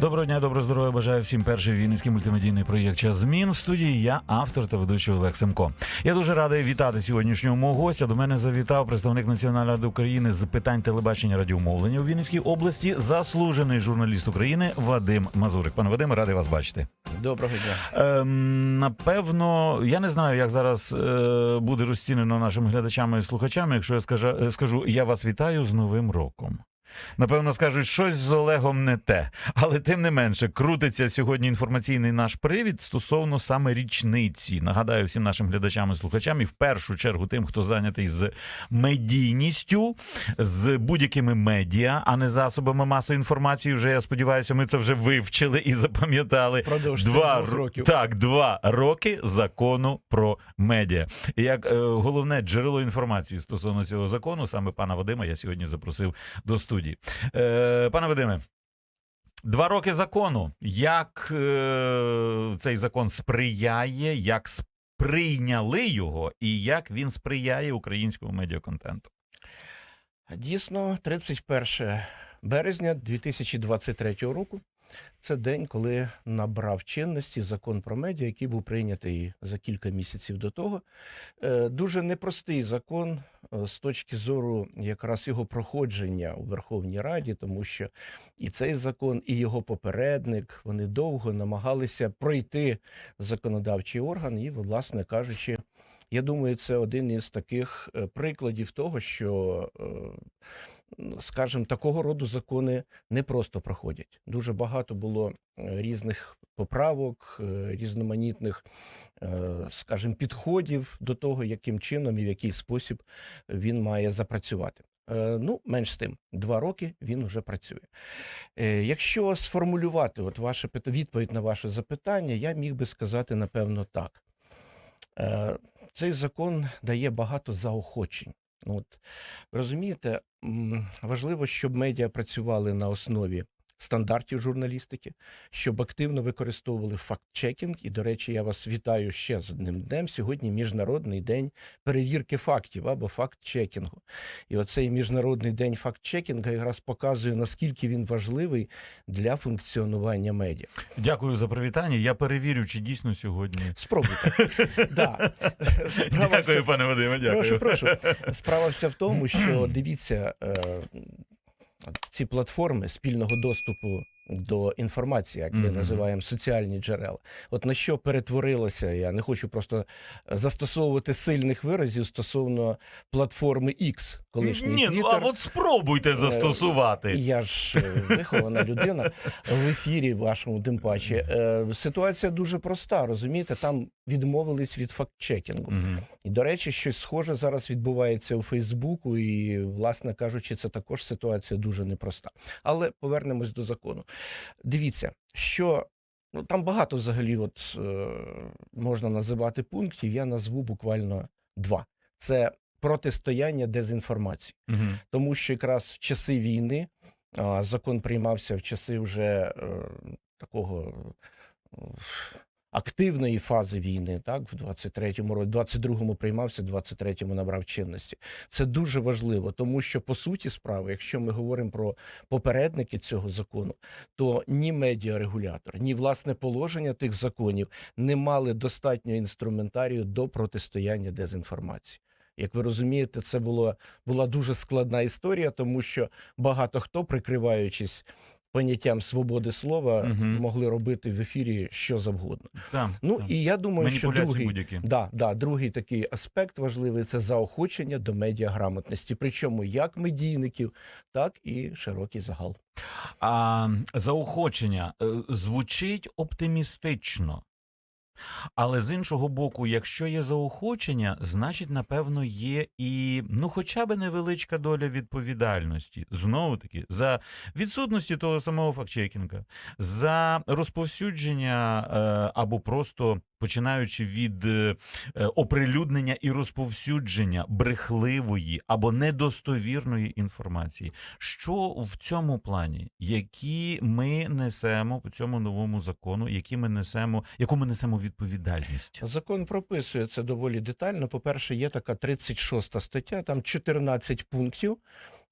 Доброго дня, доброго здоров'я. Бажаю всім перший вінницький мультимедійний проєкт «Час змін в студії. Я автор та ведучий Олег Семко. Я дуже радий вітати сьогоднішнього мого гостя. До мене завітав представник Національної ради України з питань телебачення радіомовлення у Вінницькій області, заслужений журналіст України Вадим Мазурик. Пане Вадиме, радий вас бачити. Доброго дня. Ем, напевно, я не знаю, як зараз е, буде розцінено нашими глядачами і слухачами. Якщо я скажу, е, скажу я вас вітаю з Новим роком. Напевно, скажуть, щось з Олегом не те. Але тим не менше, крутиться сьогодні інформаційний наш привід стосовно саме річниці. Нагадаю всім нашим глядачам і слухачам, і в першу чергу тим, хто зайнятий з медійністю, з будь-якими медіа, а не засобами масової інформації. Вже я сподіваюся, ми це вже вивчили і запам'ятали. Продовж Два двох ро- років. Так, два роки закону про медіа. Як е, головне джерело інформації стосовно цього закону, саме пана Вадима, я сьогодні запросив до студії. Е, пане Вадиме, два роки закону. Як е, цей закон сприяє, як сприйняли його, і як він сприяє українському медіаконтенту? Дійсно, 31 березня 2023 року. Це день, коли набрав чинності закон про медіа, який був прийнятий за кілька місяців до того. Е, Дуже непростий закон з точки зору якраз його проходження у Верховній Раді, тому що і цей закон, і його попередник вони довго намагалися пройти законодавчий орган, і, власне кажучи, я думаю, це один із таких е, прикладів того, що, е, скажімо, такого роду закони не просто проходять. Дуже багато було е, різних поправок, е, різноманітних, е, скажімо, підходів до того, яким чином і в який спосіб він має запрацювати. Ну, менш з тим, два роки він вже працює. Якщо сформулювати от ваше відповідь на ваше запитання, я міг би сказати, напевно, так. Цей закон дає багато заохочень. Ну, От, розумієте, важливо, щоб медіа працювали на основі стандартів журналістики, щоб активно використовували факт-чекінг. І, до речі, я вас вітаю ще з одним днем. Сьогодні Міжнародний день перевірки фактів або факт-чекінгу. І оцей Міжнародний день факт-чекінгу якраз показує, наскільки він важливий для функціонування медіа. Дякую за привітання. Я перевірю, чи дійсно сьогодні. Спробуйте. Дякую, пане Вадиме. Дякую. Прошу, прошу. Справа вся в тому, що дивіться, е, ці платформи спільного доступу до інформації, як ми Мгм. називаємо соціальні джерела. От на що перетворилося, я не хочу просто застосовувати сильних виразів стосовно платформи X, колишній Ні, ну, а от спробуйте застосувати. Я ж е, вихована людина в ефірі вашому, тим паче. Е, Ситуація дуже проста, розумієте? Там відмовились від факт-чекінгу. Мгм. І, до речі, щось схоже зараз відбувається у Фейсбуку, і, власне кажучи, це також ситуація дуже непроста. Але повернемось до закону. Дивіться, що ну, там багато взагалі от, е, можна називати пунктів. Я назву буквально два: це протистояння дезінформації. угу. Тому що якраз в часи війни а, закон приймався в часи вже е, такого е, активної фази війни, так, в 23-му році, 22-му приймався, 23-му набрав чинності. Це дуже важливо, тому що по суті справи, якщо ми говоримо про попередники цього закону, то ні медіарегулятор, ні власне положення тих законів не мали достатньо інструментарію до протистояння дезінформації. Як ви розумієте, це було була дуже складна історія, тому що багато хто, прикриваючись поняттям свободи слова, угу. могли робити в ефірі що завгодно. Там, Ну там. і я думаю, що другий, да, да, другий такий аспект важливий це заохочення до медіаграмотності, причому як медійників, так і широкий загал. А заохочення е, звучить оптимістично. Але з іншого боку, якщо є заохочення, значить, напевно, є і ну, хоча б невеличка доля відповідальності. Знову таки, за відсутності того самого фактчекінга, за розповсюдження е, або просто починаючи від е, е, оприлюднення і розповсюдження брехливої або недостовірної інформації. Що в цьому плані, які ми несемо по цьому новому закону, які ми несемо, яку ми несемо відповідальність? Закон прописує це доволі детально. По-перше, є така 36 стаття, там 14 пунктів.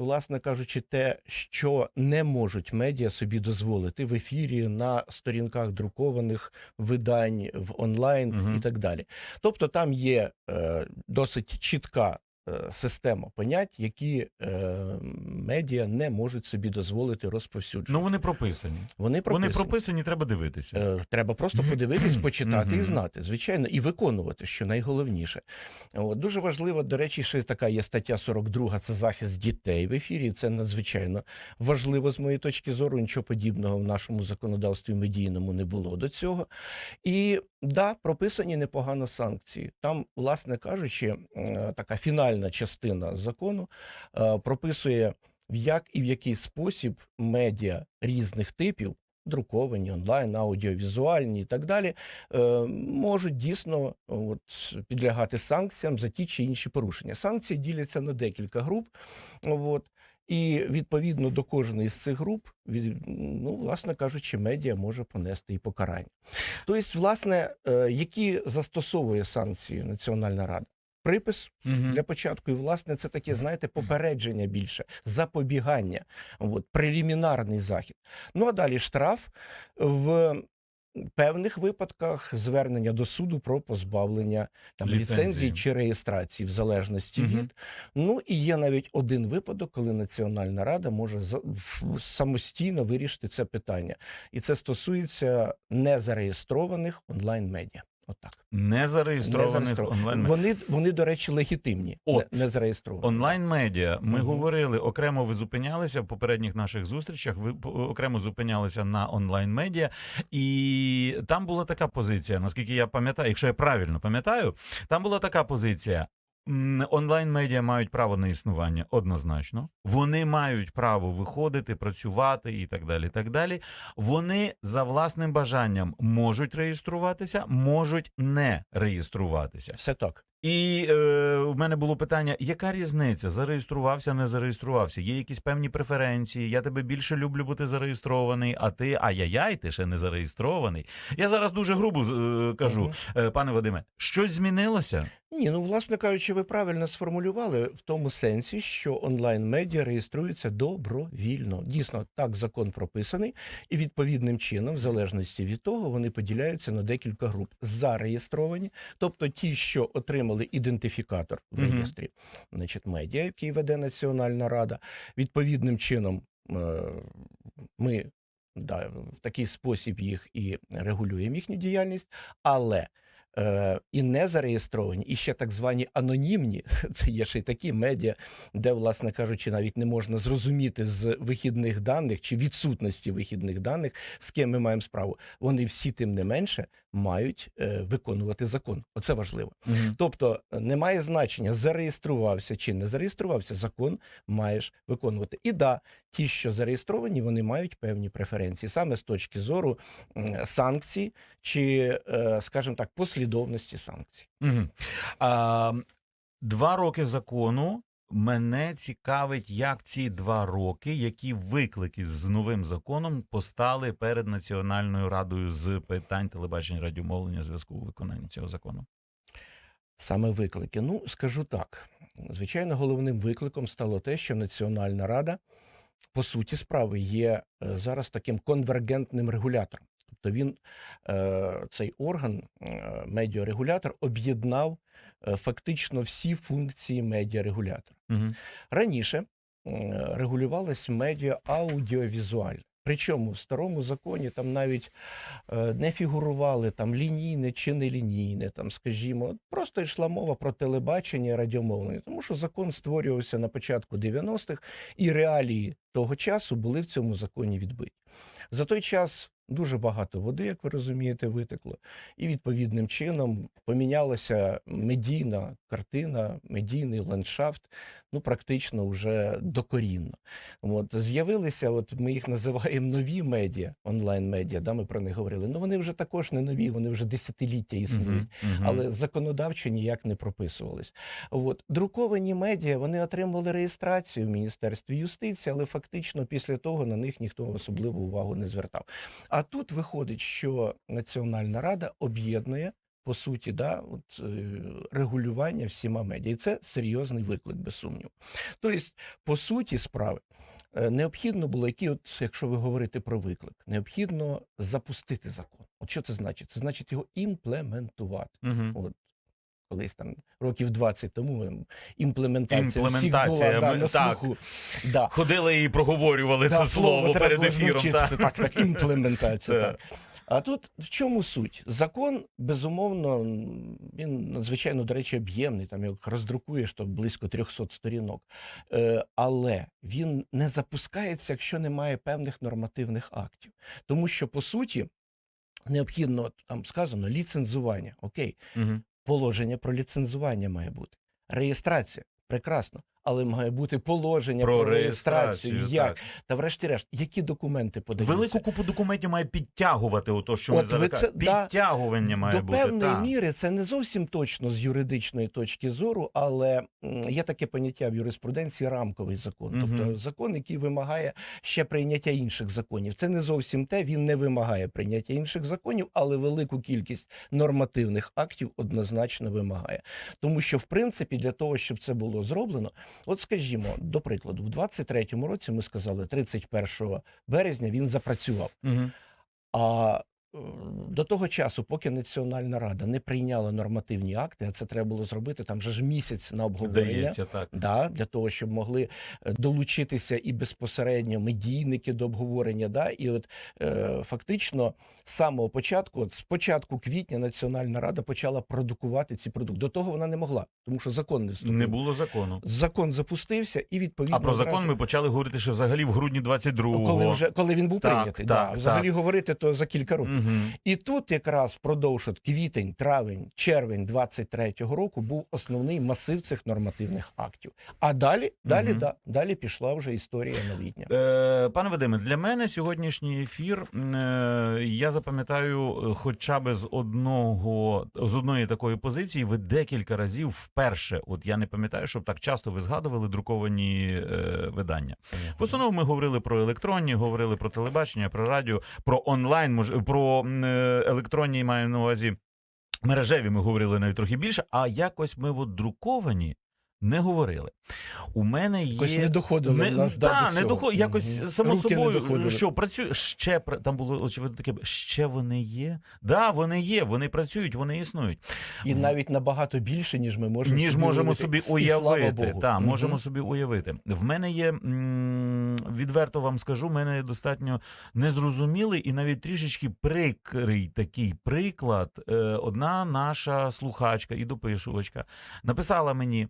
Власне кажучи, те, що не можуть медіа собі дозволити в ефірі на сторінках друкованих видань в онлайн угу. і так далі. Тобто там є е, досить чітка. Е, Система понять, які е, медіа не можуть собі дозволити розповсюджувати. Ну вони прописані. вони прописані. Вони прописані, треба дивитися. Е, Треба просто подивитись, почитати і знати, звичайно, і виконувати, що найголовніше. От, дуже важливо, до речі, ще така є стаття 42, це захист дітей в ефірі. Це надзвичайно важливо з моєї точки зору. Нічого подібного в нашому законодавстві медійному не було до цього. І да, прописані непогано санкції. Там, власне кажучи, е, така фінальна частина закону е, прописує, як і в який спосіб медіа різних типів друковані, онлайн, аудіовізуальні і так далі, е, можуть дійсно от, підлягати санкціям за ті чи інші порушення. Санкції діляться на декілька груп. От, і відповідно до кожної з цих груп, від, ну, власне кажучи, медіа може понести і покарання. Тобто, власне, е, які застосовує санкції Національна Рада? Припис для початку. І, власне, це таке, знаєте, попередження більше, запобігання, от, прелімінарний захід. Ну а далі штраф в певних випадках звернення до суду про позбавлення там, Ліцензії. ліцензії чи реєстрації, в залежності угу. від. Ну і є навіть один випадок, коли Національна Рада може самостійно вирішити це питання. І це стосується незареєстрованих онлайн-медіа. Отак. Не зареєстрованих онлайн Вони, вони, до речі, легітимні, От. не, не зареєстровані. онлайн медіа. Ми Мгм. говорили окремо. Ви зупинялися в попередніх наших зустрічах. Ви окремо зупинялися на онлайн медіа, і там була така позиція. Наскільки я пам'ятаю, якщо я правильно пам'ятаю, там була така позиція. Онлайн медіа мають право на існування однозначно. Вони мають право виходити, працювати і так далі. так далі. Вони за власним бажанням можуть реєструватися, можуть не реєструватися. Все так. І е, в мене було питання: яка різниця? Зареєструвався, не зареєструвався? Є якісь певні преференції? Я тебе більше люблю, бо ти зареєстрований, а ти ай-яй-яй, ти ще не зареєстрований. Я зараз дуже грубо е, кажу, е, пане Вадиме, щось змінилося? Ні, ну власне кажучи, ви правильно сформулювали в тому сенсі, що онлайн-медіа реєструються добровільно. Дійсно, так закон прописаний, і відповідним чином, в залежності від того, вони поділяються на декілька груп. Зареєстровані, тобто ті, що отримали ідентифікатор в реєстрі, значить, медіа, який веде Національна Рада. Відповідним чином е, ми да, в такий спосіб їх і регулюємо їхню діяльність, але е, і не зареєстровані, і ще так звані анонімні. Це є ще й такі медіа, де, власне кажучи, навіть не можна зрозуміти з вихідних даних чи відсутності вихідних даних, з ким ми маємо справу. Вони всі, тим не менше, мають е, виконувати закон. Оце важливо. Тобто е, немає значення, зареєструвався чи не зареєструвався, закон маєш виконувати. І да, ті, що зареєстровані, вони мають певні преференції, саме з точки зору санкцій чи, е, скажімо так, послідовності санкцій. Угу. А, два роки закону. Мене цікавить, як ці два роки, які виклики з новим законом постали перед Національною радою з питань телебачення, радіомовлення, зв'язку у виконанні цього закону. Саме виклики. Ну, скажу так. Звичайно, головним викликом стало те, що Національна Рада, по суті справи, є е, зараз таким конвергентним регулятором. Тобто він, е, цей орган, е, медіарегулятор, об'єднав фактично всі функції медіарегулятора. Угу. Раніше е, регулювалось медіа аудіовізуальне. Причому в старому законі там навіть е, не фігурували там лінійне чи нелінійне, там, скажімо, просто йшла мова про телебачення радіомовлення, тому що закон створювався на початку 90-х, і реалії того часу були в цьому законі відбиті. За той час дуже багато води, як ви розумієте, витекло, і відповідним чином помінялася медійна картина, медійний ландшафт, ну практично вже докорінно. От з'явилися, от ми їх називаємо нові медіа, онлайн-медіа. Да, ми про них говорили. Ну вони вже також не нові, вони вже десятиліття існують. Але законодавчо ніяк не прописувались. От друковані медіа вони отримали реєстрацію в міністерстві юстиції, але фактично після того на них ніхто особливу увагу не звертав. А тут виходить, що Національна рада об'єднує по суті, да, от, е, регулювання всіма медіа. І це серйозний виклик, без сумніву. Тобто, по суті справи, е, необхідно було, які, от, якщо ви говорите про виклик, необхідно запустити закон. От що це значить? Це значить його імплементувати. Угу. От колись там років 20 тому ем, імплементація, всіх Імплементація, була, да, на так. слуху. Да. Ходили і проговорювали Да, це слово перед ефіром. навчитися. Так. Так, так, імплементація. Так. так. А тут в чому суть? Закон, безумовно, він надзвичайно, до речі, об'ємний. Там як роздрукуєш, то близько 300 сторінок. Е, але він не запускається, якщо немає певних нормативних актів. Тому що, по суті, необхідно, там сказано, ліцензування. Окей, Мгм. Положення про ліцензування має бути. Реєстрація прекрасно, але має бути положення Про про, реєстрацію. реєстрацію, Як? так. Та врешті-решт, які документи подаються? Велику купу документів має підтягувати ото, що ми От ви зараз це- кажемо. да. Підтягування має До бути. певної так. міри це не зовсім точно з юридичної точки зору, але є таке поняття в юриспруденції рамковий закон. Мгм. Тобто закон, який вимагає ще прийняття інших законів. Це не зовсім те, він не вимагає прийняття інших законів, але велику кількість нормативних актів однозначно вимагає. Тому що, в принципі, для того, щоб це було зроблено, от скажімо, до прикладу, в 23-му році ми сказали, 31 березня він запрацював. Угу. А до того часу, поки Національна рада не прийняла нормативні акти, а це треба було зробити там вже ж місяць на обговорення. Здається, так. Да, для того, щоб могли е, долучитися і безпосередньо медійники до обговорення. Да, і от е, фактично з самого початку, от з початку квітня, Національна рада почала продукувати ці продукти. До того вона не могла, тому що закон не вступив. Не було закону. Закон запустився, і відповідно А про закон ми почали говорити ще взагалі в грудні 22-го. коли вже коли він був Так, прийнятий. так, да. Взагалі так. говорити то за кілька років. Мгм. І тут якраз впродовж от квітень, травень, червень 23-го року був основний масив цих нормативних актів. А далі, далі, Мгм. да, далі пішла вже історія новітня. Е, пане Вадиме, для мене сьогоднішній ефір е, я запам'ятаю е, хоча б з одного з одної такої позиції. Ви декілька разів вперше, от я не пам'ятаю, щоб так часто ви згадували друковані е, видання. В основному ми говорили про електронні, говорили про телебачення, про радіо, про онлайн, мож, про е, маю на увазі. Мережеві ми говорили навіть трохи більше, а якось ми от друковані не говорили. У мене є Якось не доходило не, нас та, до не доход, якось Мгм. само Руки собою, доходили. що працює ще там було очевидно таке. Ще вони є. Да, вони є, вони працюють, вони існують. І навіть набагато більше, ніж ми можемо Ніж можемо собі І уявити. Богу. Та, Мгм. можемо собі уявити. В мене є відверто вам скажу, в мене є достатньо незрозумілий і навіть трішечки прикрий такий приклад. Е, Одна наша слухачка і дописувачка написала мені.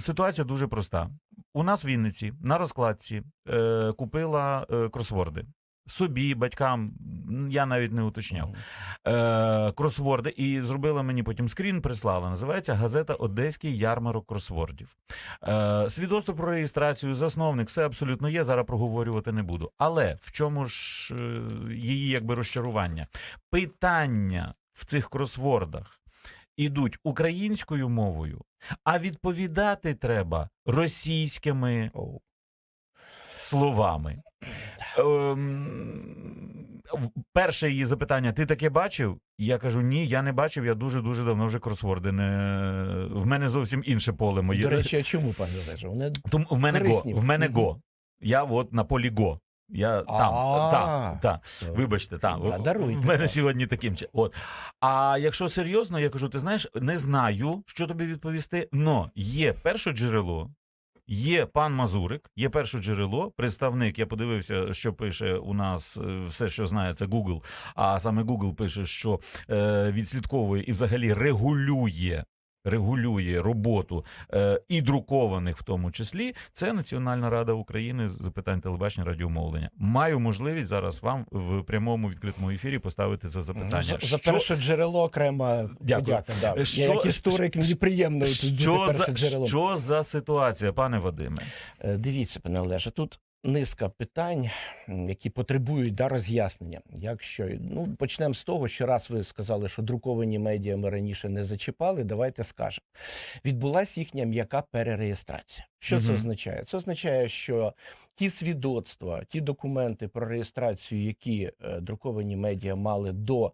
Ситуація дуже проста. У нас в Вінниці на розкладці е, купила е, кросворди. Собі, батькам, я навіть не уточняв е, кросворди і зробила мені потім скрін, прислала. Називається газета Одеський ярмарок кросвордів. Е, свідоцтво про реєстрацію, засновник, все абсолютно є. Зараз проговорювати не буду. Але в чому ж е, її якби розчарування? Питання в цих кросвордах ідуть українською мовою, а відповідати треба російськими словами. Ем, перше її запитання: ти таке бачив? Я кажу: ні, я не бачив. Я дуже дуже давно вже кросворди. Не в мене зовсім інше поле моє. До речі, а чому, пане Олеже? Вони Тому в мене го. В мене го. Я от на полі го. Я там, та, та. Вибачте, та, Да, в мене сьогодні таким чи- От. А якщо серйозно, я кажу: ти знаєш, не знаю, що тобі відповісти, но є перше джерело. Є пан Мазурик, є перше джерело, представник. Я подивився, що пише у нас е, все, що знає, це Google. А саме Google пише, що е, відслідковує і взагалі регулює. Регулює роботу е, і друкованих, в тому числі, це Національна рада України з питань телебачення радіомовлення. Маю можливість зараз вам в прямому відкритому ефірі поставити за запитання. за, за перше джерело окрема Дякую. подяка. Да. Що- Я як історик, мені приємно що, за, що за ситуація, пане Вадиме? Е, Дивіться, пане Олеже, тут низка питань, які потребують да, роз'яснення. Якщо ну почнемо з того, що раз ви сказали, що друковані медіа ми раніше не зачіпали, давайте скажемо. Відбулася їхня м'яка перереєстрація. Що це означає? Це означає, що ті свідоцтва, ті документи про реєстрацію, які е, друковані медіа мали до.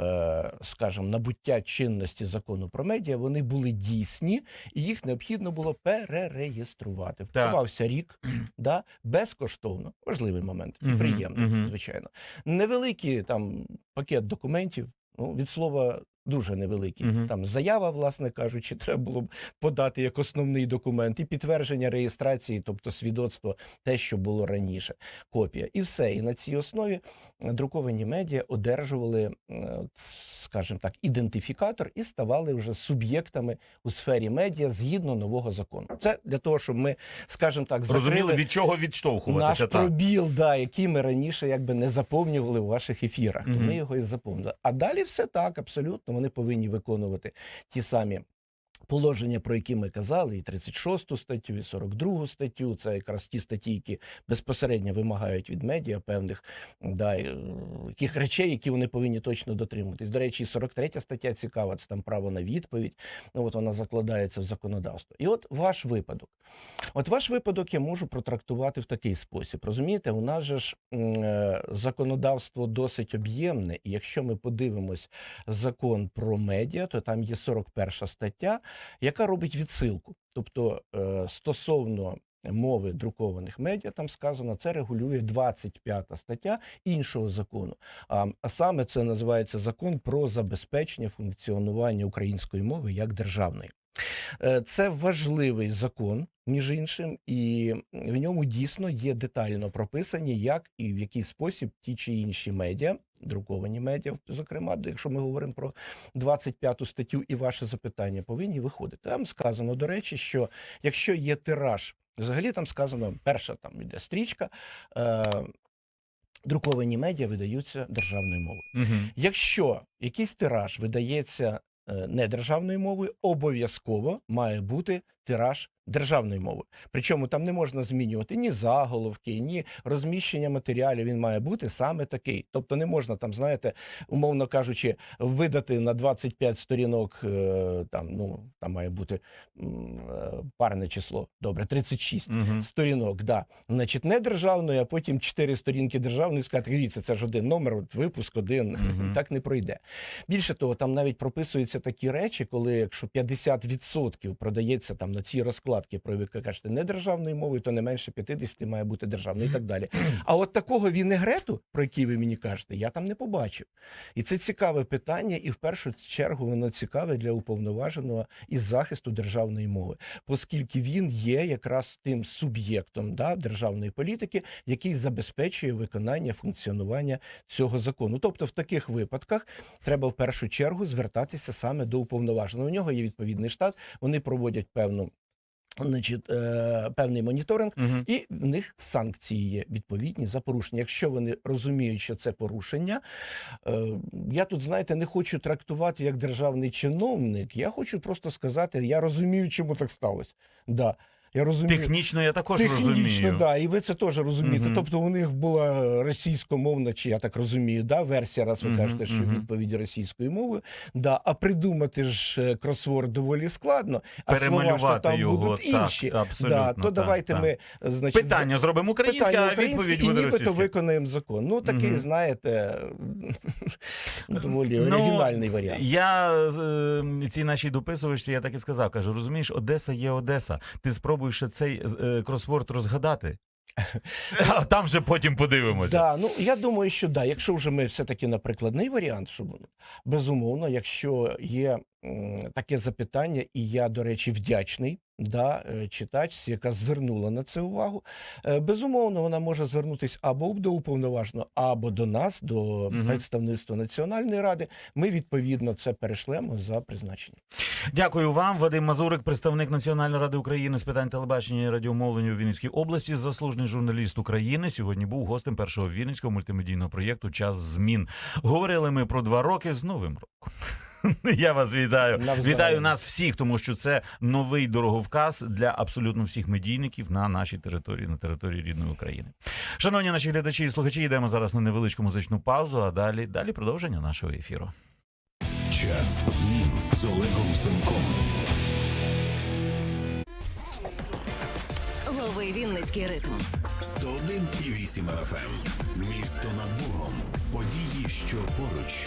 Е, скажімо, набуття чинності закону про медіа, вони були дійсні, і їх необхідно було перереєструвати. Втривався рік, да, безкоштовно. Важливий момент, і приємний, звичайно. Невеликий там пакет документів, ну, від слова. Дуже невеликий. Мгм. Там заява, власне кажучи, треба було б подати як основний документ, і підтвердження реєстрації, тобто свідоцтво, те, що було раніше, копія. І все. І на цій основі друковані медіа одержували, е, скажімо так, ідентифікатор і ставали вже суб'єктами у сфері медіа згідно нового закону. Це для того, щоб ми, скажімо так, Зрозуміло, закрили від чого наш відштовхуватися. Так. пробіл, да, який ми раніше якби не заповнювали у ваших ефірах. То ми його і заповнили. А далі все так, абсолютно. Вони повинні виконувати ті самі. Положення, про які ми казали, і 36 статтю, і 42 статтю, це якраз ті статті, які безпосередньо вимагають від медіа певних да, е, яких речей, які вони повинні точно дотримуватись. До речі, і 43 стаття цікава, це там право на відповідь. Ну от вона закладається в законодавство. І от ваш випадок. От ваш випадок я можу протрактувати в такий спосіб. Розумієте, у нас же ж е, законодавство досить об'ємне, і якщо ми подивимось закон про медіа, то там є 41 стаття, яка робить відсилку. Тобто е, стосовно мови друкованих медіа, там сказано, це регулює 25 стаття іншого закону. А, а саме це називається закон про забезпечення функціонування української мови як державної. Е, Це важливий закон, між іншим, і в ньому дійсно є детально прописані, як і в який спосіб ті чи інші медіа, друковані медіа, зокрема, якщо ми говоримо про 25 статтю і ваше запитання, повинні виходити. Там сказано, до речі, що якщо є тираж, взагалі там сказано, перша там іде стрічка. Е- Друковані медіа видаються державною мовою. Мгм. Якщо якийсь тираж видається е, не державною мовою, обов'язково має бути тираж державною мовою. Причому там не можна змінювати ні заголовки, ні розміщення матеріалів. Він має бути саме такий. Тобто не можна там, знаєте, умовно кажучи, видати на 25 сторінок. е, Там ну там має бути е, парне число. Добре, 36 Мгм. сторінок, да. Значить, не державної, а потім чотири сторінки державної сказати, дивіться, це ж один номер, от випуск один. Мгм. Так не пройде. Більше того, там навіть прописуються такі речі, коли якщо 50% продається там на ці розкладки, про які ви кажете, не державною мовою, то не менше 50 має бути державною і так далі. А от такого вінегрету, про який ви мені кажете, я там не побачив. І це цікаве питання, і в першу чергу воно цікаве для уповноваженого із захисту державної мови, оскільки він є якраз тим суб'єктом да, державної політики, який забезпечує виконання функціонування цього закону. Тобто, в таких випадках треба в першу чергу звертатися саме до уповноваженого. У нього є відповідний штат, вони проводять певну. Значить, е, певний моніторинг, угу. і в них санкції є відповідні за порушення. Якщо вони розуміють, що це порушення, е, я тут, знаєте, не хочу трактувати як державний чиновник. Я хочу просто сказати, я розумію, чому так сталося. Да, я розумію. Технічно я також Технічно, розумію. да, і ви це теж розумієте. Мгм. Тобто у них була російськомовна, чи я так розумію, да, версія, раз ви Мгм, кажете, що мгм. відповіді російською мовою. Да, а придумати ж е, кросворд доволі складно, а слова що там його будуть так, інші. абсолютно. да, то так, давайте так. ми, значить, питання зробимо українське, питання а відповідь і буде нібито виконаємо закон. Ну такий, Мгм. знаєте, доволі Ну, оригінальний варіант. Я е, цій нашій дописувачці я так і сказав. Кажу, розумієш, Одеса є Одеса. Ти спробуєш ще цей е, кросворд розгадати. А там вже потім подивимося. Да, ну я думаю, що да. Якщо вже ми все-таки на прикладний варіант, щоб безумовно, якщо є таке запитання, і я, до речі, вдячний да, е, читачці, яка звернула на це увагу. е, Безумовно, вона може звернутися або до уповноваженого, або до нас, до Мгм. представництва Національної ради. Ми відповідно це перешлемо за призначенням. Дякую вам, Вадим Мазурик, представник Національної ради України з питань телебачення і радіомовлення у Вінницькій області, заслужений журналіст України. Сьогодні був гостем першого вінницького мультимедійного проєкту Час змін. Говорили ми про два роки з новим роком. Я вас вітаю. Навзаєм. Вітаю нас всіх, тому що це новий дороговказ для абсолютно всіх медійників на нашій території, на території рідної України. Шановні наші глядачі і слухачі, йдемо зараз на невеличку музичну паузу, а далі, далі продовження нашого ефіру. Час змін з Олегом Семком. Лови Вінницький ритм. 101,8 FM. Місто над Богом. Події, що поруч.